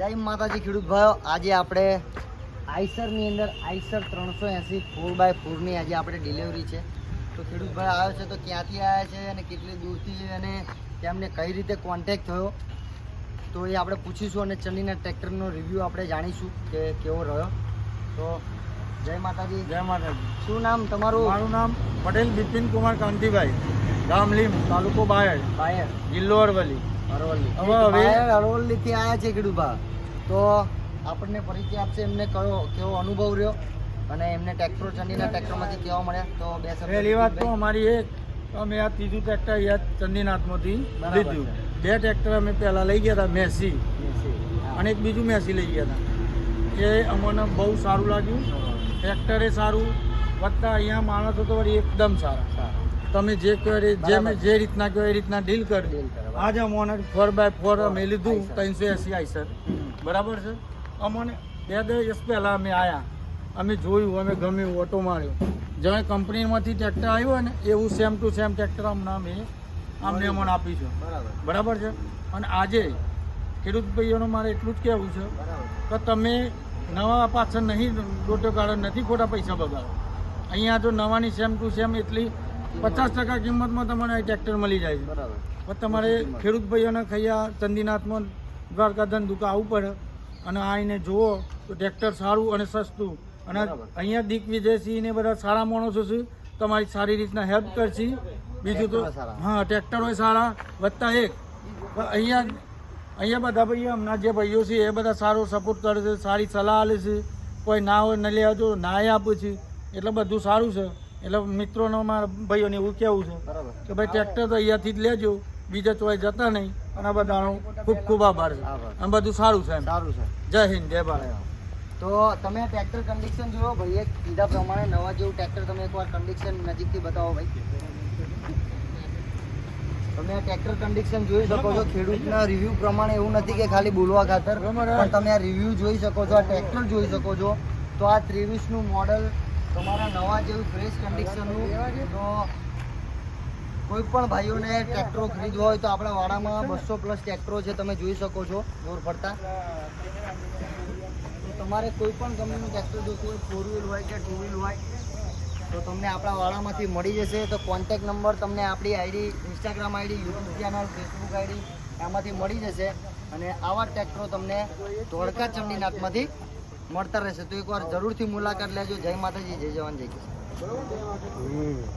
જય માતાજી ખેડૂત ભાઈઓ. આજે આપણે આઈસરની અંદર આઈસર ત્રણસો એંસી ફોર બાય ફોરની આજે આપણે ડિલિવરી છે. તો ખેડૂત ભાઈ આવ્યો છે તો ક્યાંથી આવ્યા છે અને કેટલી દૂરથી અને તેમને કઈ રીતે કોન્ટેક થયો? તો એ આપણે પૂછીશું અને ચંદીના ટ્રેક્ટરનો રિવ્યૂ આપણે જાણીશું કે કેવો રહ્યો. તો જય માતાજી. જય માતાજી. શું નામ તમારું? મારું નામ પટેલ બિપિન કુમાર કાંતિભાઈ. ગામ લીમ તાલુકો બાયડ. બાયર જિલ્લો અરવલ્લી. અરવલ્લી. હવે હવે- બાયર અરવલ્લીથી આવ્યા છે ખેડૂત ભાઈ તો આપણને પરિચય આપશે એમને કયો કેવો અનુભવ રહ્યો? અને એમને ટ્રેક્ટર ચંદીના ટ્રેક્ટરમાંથી કેવા મળ્યા? તો બે પહેલી વાત તો અમારી એક અમે આ ત્રીજું ટ્રેક્ટર યાદ ચંદીનાથમાંથી લીધું. બે ટ્રેક્ટર અમે પહેલાં લઈ ગયા હતા મેસી. અને એક બીજું મેસી લઈ ગયા હતા. એ અમને બહુ સારું લાગ્યું. ટ્રેક્ટરે સારું. વધતા અહીંયા માણસો તો વળી એકદમ સારા. સારું. તમે જે કહો જે મેં જે રીતના કહો એ રીતના ડીલ કરી. આજે અમોને ફોર બાય ફોર અમે લીધું ત્રણસો એસી આઈસર સર બરાબર છે? અમને બે દિવસ પહેલાં અમે આવ્યા અમે જોયું અમે ગમ્યું ઓટો માર્યો. જ્યાં કંપનીમાંથી ટ્રેક્ટર આવ્યું હોય ને એવું સેમ ટુ સેમ ટ્રેક્ટર અમને અમે અમને અમને આપીશું બરાબર. બરાબર છે? અને આજે ખેડૂત ભાઈઓનું મારે એટલું જ કહેવું છે કે તમે નવા પાછળ નહીં દોટો કાઢો નથી ખોટા પૈસા બગાડો અહીંયા જો નવાની સેમ ટુ સેમ એટલી પચાસ ટકા કિંમતમાં તમને આ ટ્રેક્ટર મળી જાય છે. બરાબર. પણ તમારે ખેડૂત ભાઈઓને ખૈયા ચંદીનાથમાં દ્વારકાધન દુકા આવવું પડે. અને આવીને જુઓ તો ટ્રેક્ટર સારું અને સસ્તું. અને. અહીંયા દિગ્વિજયસિંહ ને બધા સારા માણસો છે. તમારી સારી રીતના હેલ્પ કરશે. બીજું તો હા ટ્રેક્ટર હા ટ્રેક્ટરો સારા વધતા એક. પણ અહીંયા અહીંયા બધા ભાઈઓ હમણાં જે ભાઈઓ છે એ બધા સારો સપોર્ટ કરે છે સારી સલાહ આપે છે. કોઈ ના હોય ન લેવા તો ના આપે છે. એટલે બધું સારું છે. એટલે મિત્રોનો મારા ભાઈઓને એવું કહેવું છે કે ભાઈ ટ્રેક્ટર તો અહીંયાથી જ લેજો બીજા ચોય જતા નહીં. અને આ બધાનો ખૂબ ખૂબ આભાર છે. અને બધું સારું છે સારું છે. જય હિન્દ જય ભારત. તો તમે ટ્રેક્ટર કન્ડિશન જુઓ ભાઈએ કીધા પ્રમાણે નવા જેવું ટ્રેક્ટર તમે એકવાર કન્ડિશન નજીકથી બતાવો ભાઈ. તમે ટ્રેક્ટર કન્ડિશન જોઈ શકો છો ખેડૂતના રિવ્યૂ પ્રમાણે એવું નથી કે ખાલી બોલવા ખાતર. પણ તમે આ રિવ્યૂ જોઈ શકો છો આ ટ્રેક્ટર જોઈ શકો છો. તો આ ત્રેવીસનું મોડલ તમારા નવા જેવું ફ્રેશ કન્ડિશનનું તો કોઈ પણ ભાઈઓને ટ્રેક્ટરો ખરીદવા હોય તો આપણા વાડામાં બસો પ્લસ ટ્રેક્ટરો છે, તમે જોઈ શકો છો દોર પડતા. તો તમારે કોઈ પણ કંપનીનું ટ્રેક્ટર જોતું હોય ફોર વ્હીલ હોય કે ટુ વ્હીલ હોય, તો તમને આપણા વાડામાંથી મળી જશે. તો કોન્ટેક નંબર તમને આપણી ID Instagram ID YouTube channel Facebook ID એમાંથી મળી જશે. અને આવા ટ્રેક્ટરો તમને ધોળકા ચંડીનાથમાંથી મળતા રહેશે. તો એકવાર જરૂરથી મુલાકાત લેજો. જય માતાજી જય જવાન જય કિસાન.